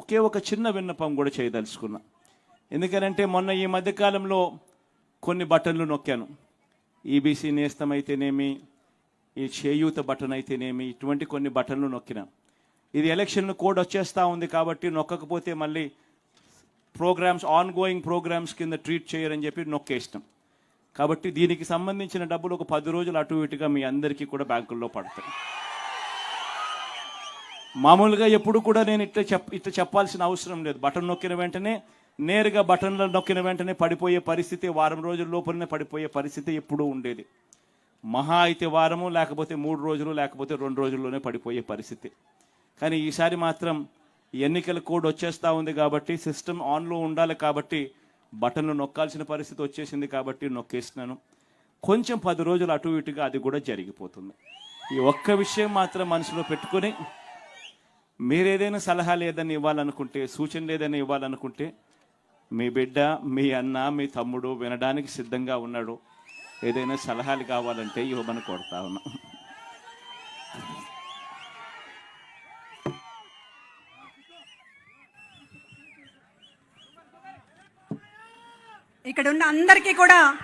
ఒకే ఒక చిన్న విన్నపం కూడా చేయదలుచుకున్నా. ఎందుకనంటే మొన్న ఈ మధ్యకాలంలో కొన్ని బటన్లు నొక్కాను. ఈబీసీ నేస్తం అయితేనేమి ఈ చేయూత బటన్ అయితేనేమి ఇటువంటి కొన్ని బటన్లు నొక్కినా. ఇది ఎలక్షన్ కోడ్ వచ్చేస్తా ఉంది కాబట్టి నొక్కకపోతే మళ్ళీ ప్రోగ్రామ్స్ ఆన్ గోయింగ్ ప్రోగ్రామ్స్ కింద ట్రీట్ చేయరని చెప్పి నొక్కేసినాం. కాబట్టి దీనికి సంబంధించిన డబ్బులు ఒక పది రోజులు అటు ఇటుగా మీ అందరికీ కూడా బ్యాంకుల్లో పడతాయి. మామూలుగా ఎప్పుడు కూడా నేను ఇట్లా చెప్ ఇట్లా చెప్పాల్సిన అవసరం లేదు. బటన్ నొక్కిన వెంటనే నేరుగా బటన్లు నొక్కిన వెంటనే పడిపోయే పరిస్థితి వారం రోజుల లోపలనే పడిపోయే పరిస్థితి ఎప్పుడూ ఉండేది. మహా అయితే వారము లేకపోతే మూడు రోజులు లేకపోతే రెండు రోజుల్లోనే పడిపోయే పరిస్థితి. కానీ ఈసారి మాత్రం ఎన్నికల కోడ్ వచ్చేస్తా ఉంది కాబట్టి సిస్టమ్ ఆన్లో ఉండాలి కాబట్టి బటన్లు నొక్కాల్సిన పరిస్థితి వచ్చేసింది కాబట్టి నొక్కేసినాను. కొంచెం పది రోజులు అటు ఇటుగా అది కూడా జరిగిపోతుంది. ఈ ఒక్క విషయం మాత్రం మనసులో పెట్టుకొని మీరేదైనా సలహా లేదని ఇవ్వాలనుకుంటే సూచన లేదని ఇవ్వాలనుకుంటే మీ బిడ్డ మీ అన్న మీ తమ్ముడు వినడానికి సిద్ధంగా ఉన్నాడు. ఏదైనా సలహాలు కావాలంటే ఇవ్వమని కోరుతా ఉన్నా. ఇక్కడ ఉన్న అందరికీ కూడా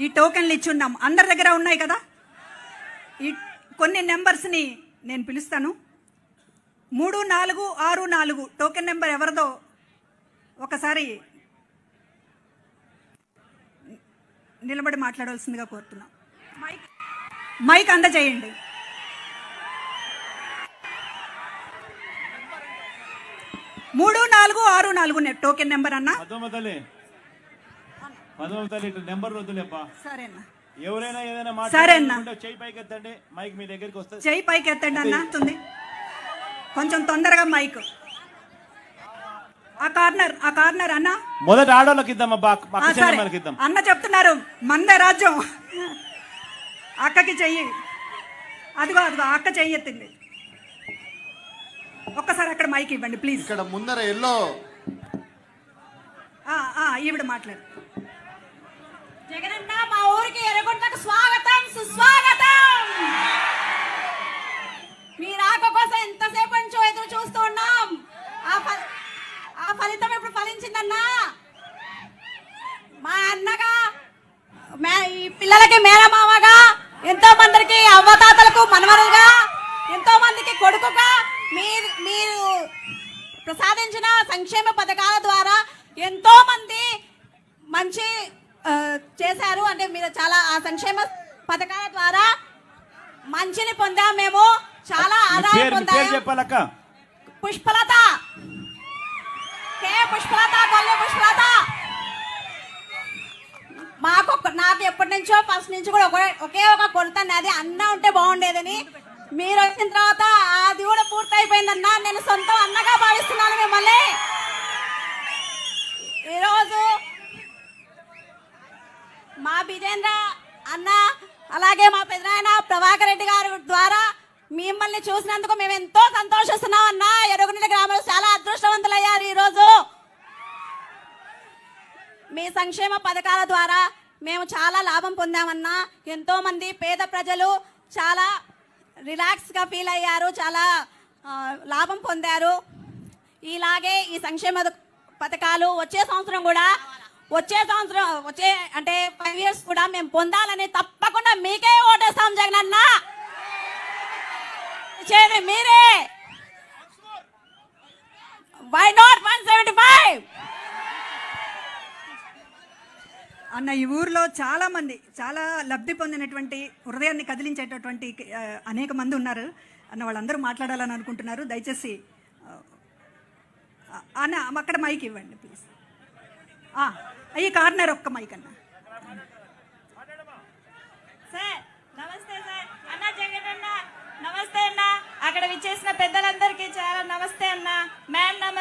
ఈ టోకెన్లు ఇచ్చి ఉన్నాం. అందరి దగ్గర ఉన్నాయి కదా? ఈ కొన్ని నెంబర్స్ని నేను పిలుస్తాను. మూడు నాలుగు ఆరు నాలుగు టోకెన్ నెంబర్ ఎవరిదో ఒకసారి నిలబడి మాట్లాడవలసిందిగా కోరుతున్నాం. మైక్ మైక్ అందజేయండి. మూడు నాలుగు ఆరు నాలుగు టోకెన్ నెంబర్ అన్నా? నెంబర్ సరేనా. ఎవరైనా ఏదైనా సరే అన్న. మాట్లాడుకుంటే చేయి పైకి ఎత్తండి మైక్ మీ దగ్గరికి చెయ్యి పైకి ఎత్తండి అన్న కొంచెం తొందరగా మైక్. ఆ కార్నర్ ఆ కార్నర్ అన్న. మొదట ఆడోళ్ళకి అన్న చెప్తున్నారు మందే రాజ్యం అక్కకి చెయ్యి. అదిగో అదిగో అక్క చెయ్యి ఎత్తింది. ఒక్కసారి అక్కడ మైక్ ఇవ్వండి ప్లీజ్ ఇక్కడ ముందర ఎల్లో. ఆ, ఆ, ఈవిడ మాట్లాడు. జగనన్న మా ఊరికి ఎర్రగొండకు స్వాగతం సుస్వాగతం! మీ కోసం ఎంతసేపు నుంచో ఎదురు చూస్తూ ఉన్నాం. ఆ ఆ ఫలితం ఇప్పుడు ఫలించిందన్నా? మా అన్నగా మే- ఈ పిల్లలకి మేనమామగా ఎంతో మందికి అవ్వతాతలకు మనవరుగా ఎంతో మందికి కొడుకుగా మీరు మీరు ప్రసాదించిన సంక్షేమ పథకాల ద్వారా ఎంతో మంది మంచి చేశారు. అంటే మీరు చాలా ఆ సంక్షేమ పథకాల ద్వారా మంచిని పొందాం మేము. చాలా ఆదాయం పేరు చెప్పాలక్క. పుష్పలత. కే పుష్పలత కొల్లు పుష్పలత. మాకు నాకు ఎప్పటి నుంచో ఫస్ట్ నుంచి కూడా ఒకే ఒకే ఒక కొరత అది అన్న ఉంటే బాగుండేదని. మీరు వచ్చిన తర్వాత అది కూడా పూర్తయిపోయిందన్న. నేను సొంతం అన్నగా భావిస్తున్నాను మిమ్మల్ని. ఈరోజు మా విజేంద్ర అన్న అలాగే మా పెదనాయన ప్రభాకర్ రెడ్డి గారి ద్వారా మిమ్మల్ని చూసినందుకు మేము ఎంతో సంతోషిస్తున్నాం అన్న. ఎరుగునీటి గ్రామంలో చాలా అదృష్టవంతులయ్యారు ఈరోజు. మీ సంక్షేమ పథకాల ద్వారా మేము చాలా లాభం పొందామన్నా ఎంతో మంది పేద ప్రజలు చాలా రిలాక్స్గా ఫీల్ అయ్యారు చాలా లాభం పొందారు. ఇలాగే ఈ సంక్షేమ పథకాలు వచ్చే సంవత్సరం కూడా వచ్చే సంవత్సరం వచ్చే అంటే ఫైవ్ ఇయర్స్ కూడా మేము పొందాలని తప్పకుండా మీకే ఓటేస్తాం జగనన్నా. చేయండి మీరే. Why not one seventy five అన్న ఈ ఊర్లో చాలా మంది చాలా లబ్ధి పొందినటువంటి హృదయాన్ని కదిలించేటటువంటి అనేక మంది ఉన్నారు. అన్న వాళ్ళందరూ మాట్లాడాలని అనుకుంటున్నారు. దయచేసి అన్న అక్కడ మైక్ ఇవ్వండి ప్లీజ్ ఈ కార్నర్ ఒక్క మైక్ అన్న. సార్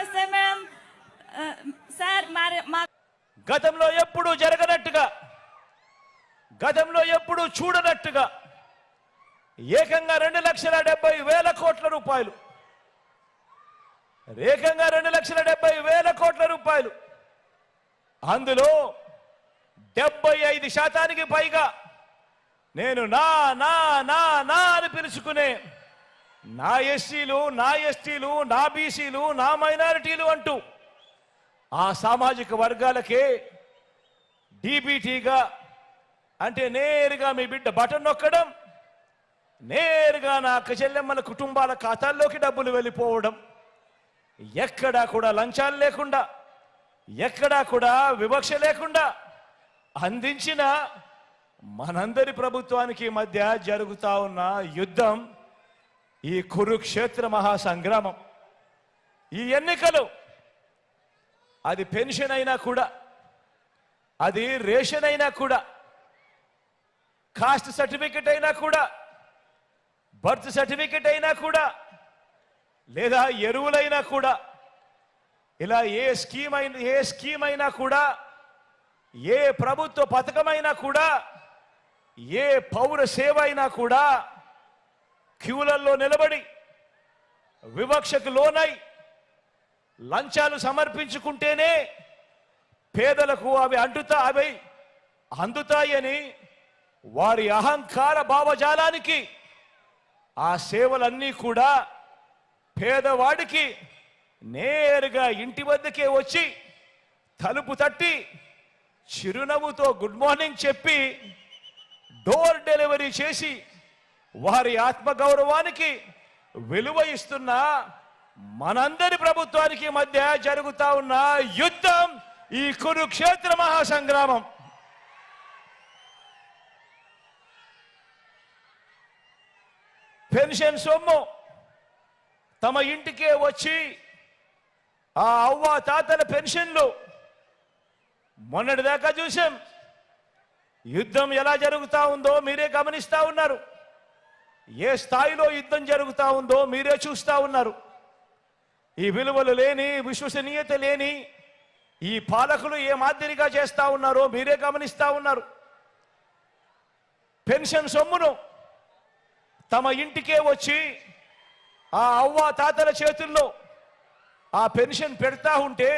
నమస్తే సార్ మరి మా గతంలో ఎప్పుడు జరగనట్టుగా గతంలో ఎప్పుడు చూడనట్టుగా ఏకంగా రెండు లక్షల డెబ్బై వేల కోట్ల రూపాయలు ఏకంగా రెండు లక్షల డెబ్బై వేల కోట్ల రూపాయలు. అందులో డెబ్బై ఐదు శాతానికి పైగా నేను నా నా నా నా అని పిలుచుకునే నా ఎస్సీలు నా ఎస్టీలు నా బీసీలు నా మైనారిటీలు అంటూ ఆ సామాజిక వర్గాలకే డీబీటీగా అంటే నేరుగా మీ బిడ్డ బటన్ నొక్కడం నేరుగా నా అక్క చెల్లెమ్మల కుటుంబాల ఖాతాల్లోకి డబ్బులు వెళ్ళిపోవడం ఎక్కడా కూడా లంచాలు లేకుండా ఎక్కడా కూడా వివక్ష లేకుండా అందించిన మనందరి ప్రభుత్వానికి మధ్య జరుగుతా ఉన్న యుద్ధం ఈ కురుక్షేత్ర మహాసంగ్రామం ఈ ఎన్నికలు అది పెన్షన్ అయినా కూడా అది రేషన్ అయినా కూడా కాస్ట్ సర్టిఫికెట్ అయినా కూడా బర్త్ సర్టిఫికెట్ అయినా కూడా లేదా ఎరువులైనా కూడా ఇలా ఏ స్కీమ్ అయినా ఏ స్కీమ్ అయినా కూడా ఏ ప్రభుత్వ పథకమైనా కూడా ఏ పౌర సేవ అయినా కూడా క్యూలల్లో నిలబడి వివక్షకు లోనై లంచాలు సమర్పించుకుంటేనే పేదలకు అవి అంటుతా అవి అందుతాయని వారి అహంకార భావజాలానికి ఆ సేవలన్నీ కూడా పేదవాడికి నేరుగా ఇంటి వద్దకే వచ్చి తలుపు తట్టి చిరునవ్వుతో గుడ్ మార్నింగ్ చెప్పి డోర్ డెలివరీ చేసి వారి ఆత్మగౌరవానికి విలువ ఇస్తున్న మనందరి ప్రభుత్వానికి మధ్య జరుగుతా ఉన్న యుద్ధం ఈ కురుక్షేత్ర మహాసంగ్రామం. పెన్షన్ సొమ్ము తమ ఇంటికే వచ్చి ఆ అవ్వ తాతల పెన్షన్లు మొన్నటిదాకా చూసాం. యుద్ధం ఎలా జరుగుతా ఉందో మీరే గమనిస్తూ ఉన్నారు. ఏ స్థాయిలో యుద్ధం జరుగుతా ఉందో మీరే చూస్తా ఉన్నారు. ఈ విలువలు లేని విశ్వసనీయత లేని ఈ పాలకులు ఏ మాదిరిగా చేస్తా ఉన్నారో మీరే గమనిస్తా ఉన్నారు. పెన్షన్ సొమ్మును తమ ఇంటికే వచ్చి ఆ అవ్వ తాతల చేతుల్లో ఆ పెన్షన్ పెడతా ఉంటే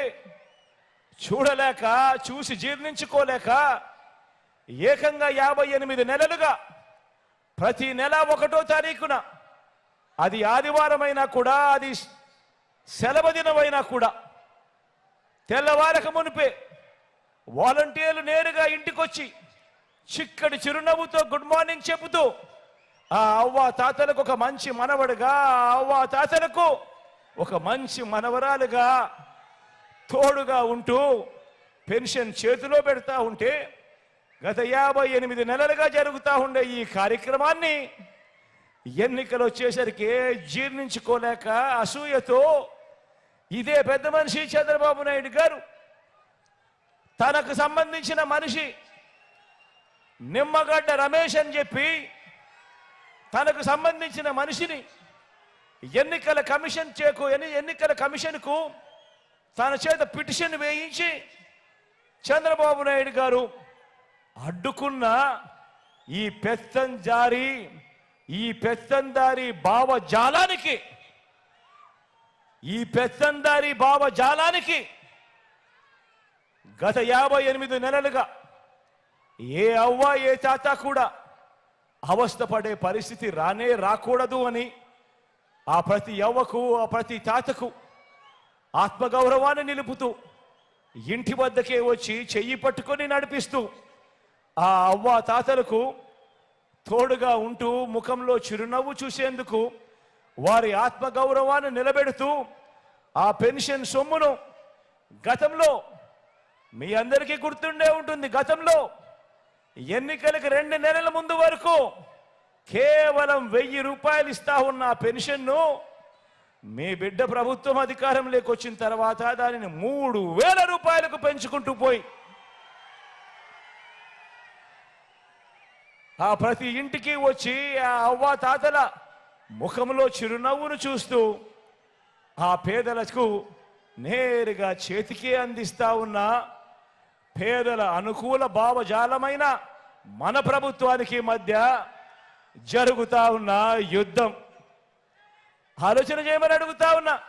చూడలేక చూసి జీర్ణించుకోలేక ఏకంగా యాభై ఎనిమిది నెలలుగా ప్రతి నెల ఒకటో తారీఖున. అది ఆదివారమైనా కూడా అది సెలవు దినమైనా కూడా. తెల్లవారక మునిపే వాలంటీర్లు నేరుగా ఇంటికొచ్చి చిక్కడి చిరునవ్వుతో గుడ్ మార్నింగ్ చెబుతూ ఆ అవ్వ తాతలకు ఒక మంచి మనవడుగా ఆ అవ్వ తాతలకు ఒక మంచి మనవరాలుగా తోడుగా ఉంటూ పెన్షన్ చేతిలో పెడతా ఉంటే గత యాభై ఎనిమిది నెలలుగా జరుగుతూ ఉండే ఈ కార్యక్రమాన్ని ఎన్నికలు వచ్చేసరికి జీర్ణించుకోలేక అసూయతో ఇదే పెద్ద మనిషి చంద్రబాబు నాయుడు గారు తనకు సంబంధించిన మనిషి నిమ్మగడ్డ రమేష్ అని చెప్పి తనకు సంబంధించిన మనిషిని ఎన్నికల కమిషన్ చేకు ఎన్ని ఎన్నికల కమిషన్కు తన చేత పిటిషన్ వేయించి చంద్రబాబు నాయుడు గారు అడ్డుకున్న ఈ పెత్తంజారి ఈ పెత్తందారి భావజాలానికి ఈ పెత్తందారి భావజాలానికి గత యాభై ఎనిమిది నెలలుగా ఏ అవ్వ ఏ తాత కూడా అవస్థపడే పరిస్థితి రానే రాకూడదు అని ఆ ప్రతి యవ్వకు ఆ ప్రతి తాతకు ఆత్మగౌరవాన్ని నిలుపుతూ ఇంటి వద్దకే వచ్చి చెయ్యి పట్టుకొని నడిపిస్తూ ఆ అవ్వ తాతలకు తోడుగా ఉంటూ ముఖంలో చిరునవ్వు చూసేందుకు వారి ఆత్మగౌరవాన్ని నిలబెడుతూ ఆ పెన్షన్ సొమ్మును గతంలో మీ అందరికీ గుర్తుండే ఉంటుంది. గతంలో ఎన్నికలకు రెండు నెలల ముందు వరకు కేవలం వెయ్యి రూపాయలు ఇస్తా ఉన్న ఆ పెన్షన్ను మీ బిడ్డ ప్రభుత్వం అధికారంలోకి వచ్చిన తర్వాత దానిని మూడు వేల రూపాయలకు పెంచుకుంటూ పోయి ఆ ప్రతి ఇంటికి వచ్చి ఆ అవ్వ తాతల ముఖంలో చిరునవ్వును చూస్తూ ఆ పేదలకు నేరుగా చేతికే అందిస్తా ఉన్న పేదల అనుకూల భావజాలమైన మన ప్రభుత్వానికి మధ్య జరుగుతా ఉన్న యుద్ధం. ఆలోచన చేయమని అడుగుతా ఉన్నా.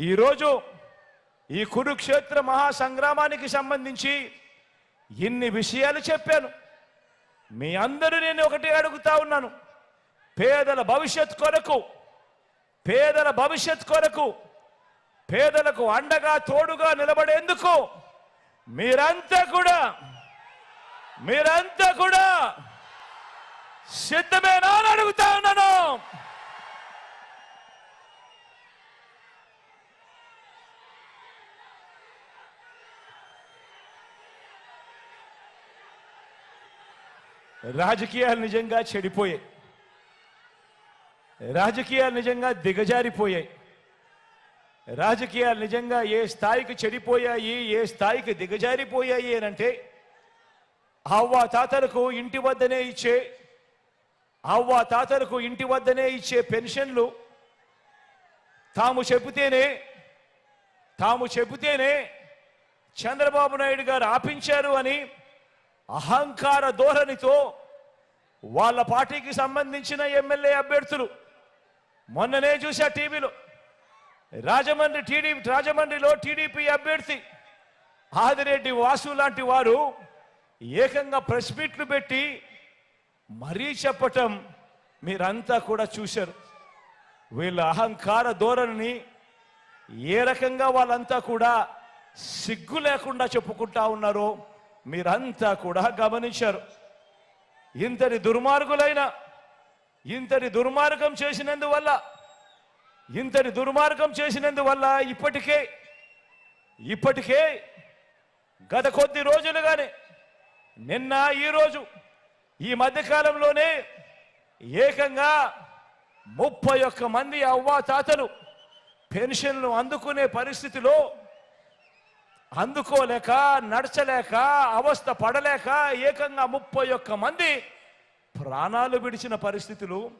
ఈరోజు ఈ కురుక్షేత్ర మహాసంగ్రామానికి సంబంధించి ఇన్ని విషయాలు చెప్పాను. మీ అందరూ నేను ఒకటి అడుగుతా ఉన్నాను. పేదల భవిష్యత్ కొరకు పేదల భవిష్యత్ కొరకు పేదలకు అండగా తోడుగా నిలబడేందుకు మీరంతా కూడా మీరంతా కూడా సిద్ధమేనా అని అడుగుతా ఉన్నాను. రాజకీయాలు నిజంగా చెడిపోయాయి. రాజకీయాలు నిజంగా దిగజారిపోయాయి. రాజకీయాలు నిజంగా ఏ స్థాయికి చెడిపోయాయి ఏ స్థాయికి దిగజారిపోయాయి అని అంటే అవ్వ తాతలకు ఇంటి వద్దనే ఇచ్చే అవ్వ తాతలకు ఇంటి వద్దనే ఇచ్చే పెన్షన్లు తాము చెబితేనే తాము చెబితేనే చంద్రబాబు నాయుడు గారు ఆపించారు అని అహంకార ధోరణితో వాళ్ళ పార్టీకి సంబంధించిన ఎమ్మెల్యే అభ్యర్థులు. మొన్ననే చూశా టీవీలో. రాజమండ్రి టీడీపీ రాజమండ్రిలో టీడీపీ అభ్యర్థి ఆదిరెడ్డి వాసు లాంటి వారు ఏకంగా ప్రెస్ మీట్లు పెట్టి మరీ చెప్పటం మీరంతా కూడా చూశారు. వీళ్ళ అహంకార ధోరణిని ఏ రకంగా వాళ్ళంతా కూడా సిగ్గు లేకుండా చెప్పుకుంటా ఉన్నారో మీరంతా కూడా గమనించారు. ఇంతటి దుర్మార్గులైన ఇంతటి దుర్మార్గం చేసినందువల్ల ఇంతటి దుర్మార్గం చేసినందువల్ల ఇప్పటికే ఇప్పటికే గత కొద్ది రోజులుగానే నిన్న ఈరోజు ఈ మధ్యకాలంలోనే ఏకంగా ముప్పై ఒక్క మంది అవ్వా తాతలు పెన్షన్లు అందుకునే పరిస్థితిలో అందుకోలేక నడచలేక అవస్థ పడలేక ఏకంగా ముప్పై ఒక్క మంది ప్రాణాలు విడిచిన పరిస్థితులు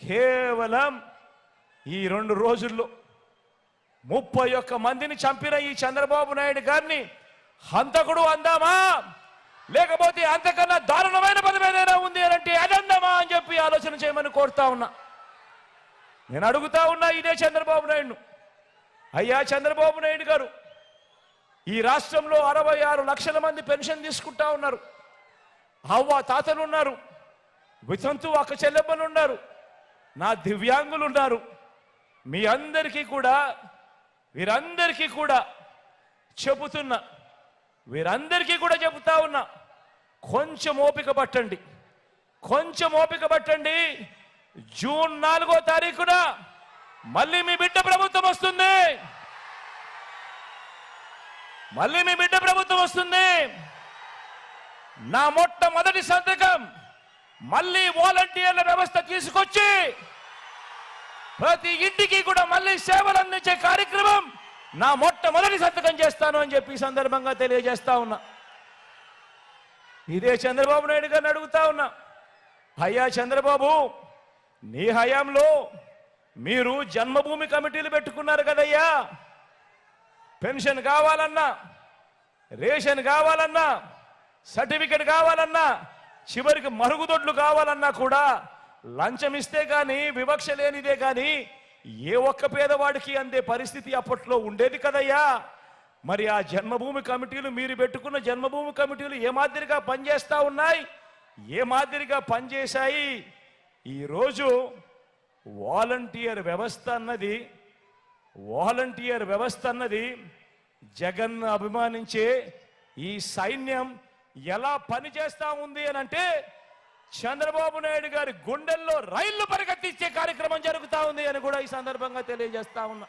కేవలం ఈ రెండు రోజుల్లో. ముప్పై ఒక్క మందిని చంపిన ఈ చంద్రబాబు నాయుడు గారిని హంతకుడు అందామా? లేకపోతే అంతకన్నా దారుణమైన పదం ఏదైనా ఉంది అని అది అదందామా అని చెప్పి ఆలోచన చేయమని కోరుతా ఉన్నా. నేను అడుగుతా ఉన్నా ఇదే చంద్రబాబు నాయుడును. అయ్యా చంద్రబాబు నాయుడు గారు ఈ రాష్ట్రంలో అరవై ఆరు లక్షల మంది పెన్షన్ తీసుకుంటా ఉన్నారు. అవ్వ తాతలు ఉన్నారు. వితంతు అక్క చెల్లెమ్మలు ఉన్నారు. నా దివ్యాంగులు ఉన్నారు. మీ అందరికీ కూడా వీరందరికీ కూడా చెబుతున్నా వీరందరికీ కూడా చెబుతా ఉన్నా కొంచెం ఓపిక పట్టండి. కొంచెం ఓపిక పట్టండి. జూన్ నాలుగో తారీఖున మళ్ళీ మీ బిడ్డ ప్రభుత్వం వస్తుంది. మళ్ళీ మీ బిడ్డ ప్రభుత్వం వస్తుంది. నా మొట్టమొదటి సంతకం మళ్ళీ వాలంటీర్ల వ్యవస్థ తీసుకొచ్చి ప్రతి ఇంటికి కూడా మళ్ళీ సేవలు అందించే కార్యక్రమం నా మొట్టమొదటి సంతకం చేస్తాను అని చెప్పి సందర్భంగా తెలియజేస్తా ఉన్నా. ఇదే చంద్రబాబు నాయుడు గారిని అడుగుతా ఉన్నా. అయ్యా చంద్రబాబు నీ హయాంలో మీరు జన్మభూమి కమిటీలు పెట్టుకున్నారు కదయ్యా. పెన్షన్ కావాలన్నా రేషన్ కావాలన్నా సర్టిఫికెట్ కావాలన్నా చివరికి మరుగుదొడ్లు కావాలన్నా కూడా లంచం ఇస్తే కానీ వివక్ష లేనిదే కానీ ఏ ఒక్క పేదవాడికి అందే పరిస్థితి అప్పట్లో ఉండేది కదయ్యా. మరి ఆ జన్మభూమి కమిటీలు మీరు పెట్టుకున్న జన్మభూమి కమిటీలు ఏ మాదిరిగా పనిచేస్తూ ఉన్నాయి? ఏ మాదిరిగా పనిచేశాయి? ఈరోజు వాలంటీర్ వ్యవస్థ అన్నది వాలంటీర్ వ్యవస్థ అన్నది జగన్ అభిమానించే ఈ సైన్యం ఎలా పనిచేస్తా ఉంది అని అంటే చంద్రబాబు నాయుడు గారి గుండెల్లో రైళ్ళు పరిగెత్తించే కార్యక్రమం జరుగుతా ఉంది అని కూడా ఈ సందర్భంగా తెలియజేస్తా ఉన్నా.